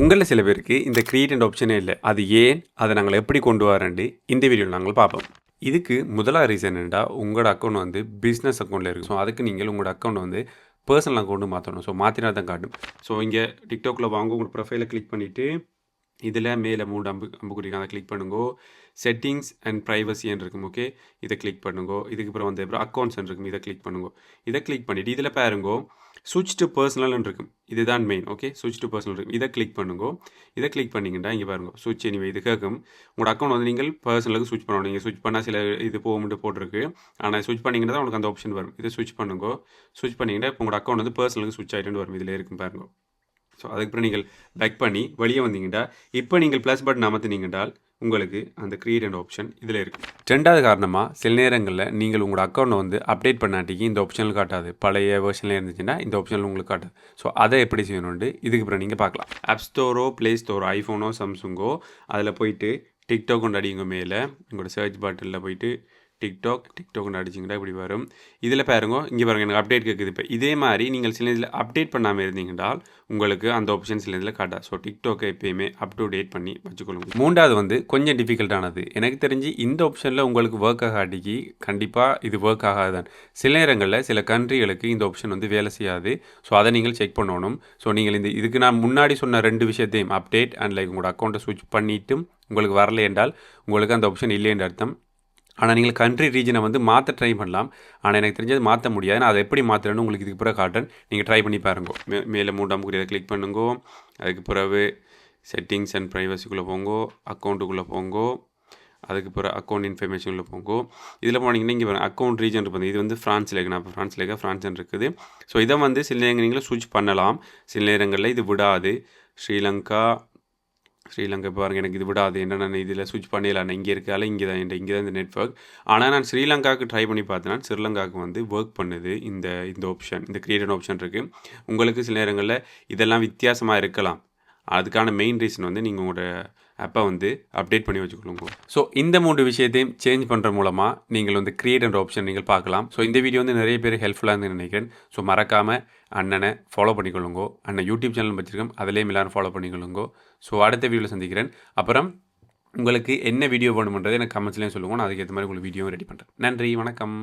உங்களில் சில பேருக்கு இந்த கிரியேட் அண்ட் ஆப்ஷனே இல்லை. அது ஏன்? அதை நாங்கள் எப்படி கொண்டு வரேன்ட்டு இந்த வீடியோவில் நாங்கள் பார்ப்போம். இதுக்கு முதலாக ரீசன் என்னென்னா உங்களோட அக்கௌண்ட் வந்து பிஸ்னஸ் அக்கௌண்ட்டில் இருக்குது ஸோ அதுக்கு நீங்கள் உங்களோட அக்கௌண்ட் வந்து பர்சனல் அக்கௌண்ட்டு மாற்றணும் ஸோ மாற்றினா தான் காட்டும். ஸோ இங்கே டிக்டாக்ல வாங்க உங்கள் ப்ரொஃபைலை கிளிக் பண்ணிவிட்டு இதில் மேலே மூணு அம்பு அம்புக்குறி அதை கிளிக் பண்ணுங்கோ. செட்டிங்ஸ் அண்ட் ப்ரைவசின்னு இருக்கும் ஓகே இதை கிளிக் பண்ணுங்கோ. இதுக்கு அப்புறம் வந்து அப்புறம் அக்கௌண்ட்ஸ் இருக்கும் இதை கிளிக் பண்ணுங்கோ. இதை கிளிக் பண்ணிவிட்டு இதில் பாருங்கோ. சுவிச் டு பர்சனல்னு இருக்கும். இதுதான் main okay switch to personal இருக்கும். இதை கிளிக் பண்ணுங்கோ. இதை கிளிக் பண்ணிங்கன்னா இங்கே பாருங்க. சுவிச் எனிவே இது கேட்கும் உங்களோட அக்கௌண்ட் வந்து நீங்கள் பர்சனலுக்கு சுவிச் பண்ணணும். நீங்கள் சுவிச் பண்ணால் சில இது போகும்ட்டு போட்டிருக்கு. ஆனால் சுவிச் பண்ணிங்கன்னா தான் உங்களுக்கு அந்த ஆப்ஷன் வரும். இதை சுவிச் பண்ணுங்கோ. சுவிச் பண்ணிங்கன்னா இப்போ உங்களோட அக்கௌண்ட் வந்து பர்சனலுக்கு சுவிச் ஆகிட்டு வரும். இதில் இருக்கும் பாருங்க. ஸோ அதுக்கப்புறம் நீங்கள் பேக் பண்ணி வெளியே வந்தீங்கன்னா இப்போ நீங்கள் ப்ளஸ் பட்டன் அமர்த்தினீங்கன்றால் உங்களுக்கு அந்த க்ரியேட் அண்ட் ஆப்ஷன் இதில் இருக்குது ரெண்டாவது காரணமாக சில நேரங்களில் நீங்கள் உங்களோட அக்கௌண்ட்டை வந்து அப்டேட் பண்ணாட்டிக்கு இந்த ஆப்ஷனில் காட்டாது. பழைய வேர்ஷனில் இருந்துச்சுன்னா இந்த ஆப்ஷனில் உங்களுக்கு காட்டாது. ஸோ அதை எப்படி செய்யணும்னு இதுக்கு அப்புறம் நீங்கள் பார்க்கலாம். ஆப் ஸ்டோரோ ப்ளே ஸ்டோரோ ஐஃபோனோ சாம்சங்கோ அதில் போயிட்டு டிக்டாக் கொண்டு மேலே உங்களோட சர்ச் பாட்டிலில் போயிட்டு டிக்டாக் டிக்டாக்னு அடிச்சிங்கன்னா இப்படி வரும். இதில் பாருங்க இங்கே பாருங்க எனக்கு அப்டேட் கேட்குது இப்போ. இதே மாதிரி நீங்கள் சில இதில் அப்டேட் பண்ணாமல் இருந்தீங்கன்றால் உங்களுக்கு அந்த ஆப்ஷன் சில இதில் காட்டா. ஸோ டிக்டாக்கை எப்பயுமே அப் டு டேட் பண்ணி வச்சுக்கொள்ளுங்க. மூன்றாவது வந்து கொஞ்சம் டிஃபிகல்ட்டானது எனக்கு தெரிஞ்சு இந்த ஆப்ஷனில் உங்களுக்கு ஒர்க் ஆகாட்டிக்கு கண்டிப்பாக இது ஒர்க் ஆகாது தான் சில நேரங்களில் சில கண்ட்ரிகளுக்கு இந்த ஆப்ஷன் வந்து வேலை செய்யாது. ஸோ அதை நீங்கள் செக் பண்ணணும். ஸோ நீங்கள் இந்த இதுக்கு நான் முன்னாடி சொன்ன ரெண்டு விஷயத்தையும் அப்டேட் அண்ட் லைக் உங்களோட அக்கௌண்ட்டை சுவிச் பண்ணிட்டும் உங்களுக்கு வரலை என்றால் உங்களுக்கு அந்த ஆப்ஷன் இல்லைன்ற அர்த்தம். ஆனால் நீங்கள் கண்ட்ரி ரீஜனை வந்து மாற்ற ட்ரை பண்ணலாம். ஆனால் எனக்கு தெரிஞ்சது மாற்ற முடியாது நான் அதை எப்படி மாற்றுறேன்னு உங்களுக்கு இதுக்கு பிறகு காட்டுறேன். நீங்கள் ட்ரை பண்ணி பாருங்க. மே மேலே மூன்றாம் குறியதை கிளிக் பண்ணுங்கோ. அதுக்கு பிறகு செட்டிங்ஸ் அண்ட் ப்ரைவசிக்குள்ளே போங்கோ. அக்கௌண்ட்டுக்குள்ளே போங்கோ. அதுக்கு பிறகு அக்கௌண்ட் இன்ஃபர்மேஷனில் போங்கோ. இதில் போனீங்கன்னா இங்கே அக்கௌண்ட் ரீஜன் இருப்பது இது வந்து ஃப்ரான்ஸில் இருக்கு. நான் இப்போ ஃப்ரான்ஸில் இருக்க ஃப்ரான்ஸ் இருக்குது. ஸோ இதை வந்து சில நேரங்கள் நீங்களும் ஸ்விட்ச் பண்ணலாம். சில நேரங்களில் இது விடாது. ஸ்ரீலங்கா ஸ்ரீலங்கா பாருங்க எனக்கு இது விடாது. என்ன நான் இதில் ஸ்விட்ச் பண்ணிடலாம். இங்கே இருக்கால இங்கே தான் என் இங்கே தான் இந்த நெட்ஒர்க் ஆனால் நான் ஸ்ரீலங்காவுக்கு ட்ரை பண்ணி பார்த்தேன்னா ஸ்ரீலங்காவுக்கு வந்து ஒர்க் பண்ணுது இந்த இந்த ஆப்ஷன் இந்த கிரியேட் ஆப்ஷன் இருக்குது உங்களுக்கு சில நேரங்களில் இதெல்லாம் வித்தியாசமாக இருக்கலாம். அதுக்கான மெயின் ரீசன் வந்து நீங்கள் உங்களோட அப்போ வந்து அப்டேட் பண்ணி வச்சுக்கொள்ளுங்க ஸோ இந்த மூன்று விஷயத்தையும் சேஞ்ச் பண்ணுற மூலமாக நீங்கள் வந்து கிரியேட் என்ற ஆப்ஷன் நீங்கள் பார்க்கலாம். ஸோ இந்த வீடியோ வந்து நிறைய பேர் ஹெல்ப்ஃபுல்லாக இருந்து நினைக்கிறேன். ஸோ மறக்காமல் அண்ணனை ஃபாலோ பண்ணிக்கொள்ளுங்கோ. அண்ணன் யூடியூப் சேனல் வச்சுருக்கோம் அதிலேயும் எல்லாரும் ஃபாலோ பண்ணிக்கொள்ளுங்கோ. ஸோ அடுத்த வீடியோவில் சந்திக்கிறேன். அப்புறம் உங்களுக்கு என்ன வீடியோ வேணுமன்றது எனக்கு கமெண்ட்ஸ்லேயும் சொல்லுவோம் நான் அதுக்கேற்ற மாதிரி உங்களுக்கு வீடியோவும் ரெடி பண்ணுறேன் நன்றி. வணக்கம்.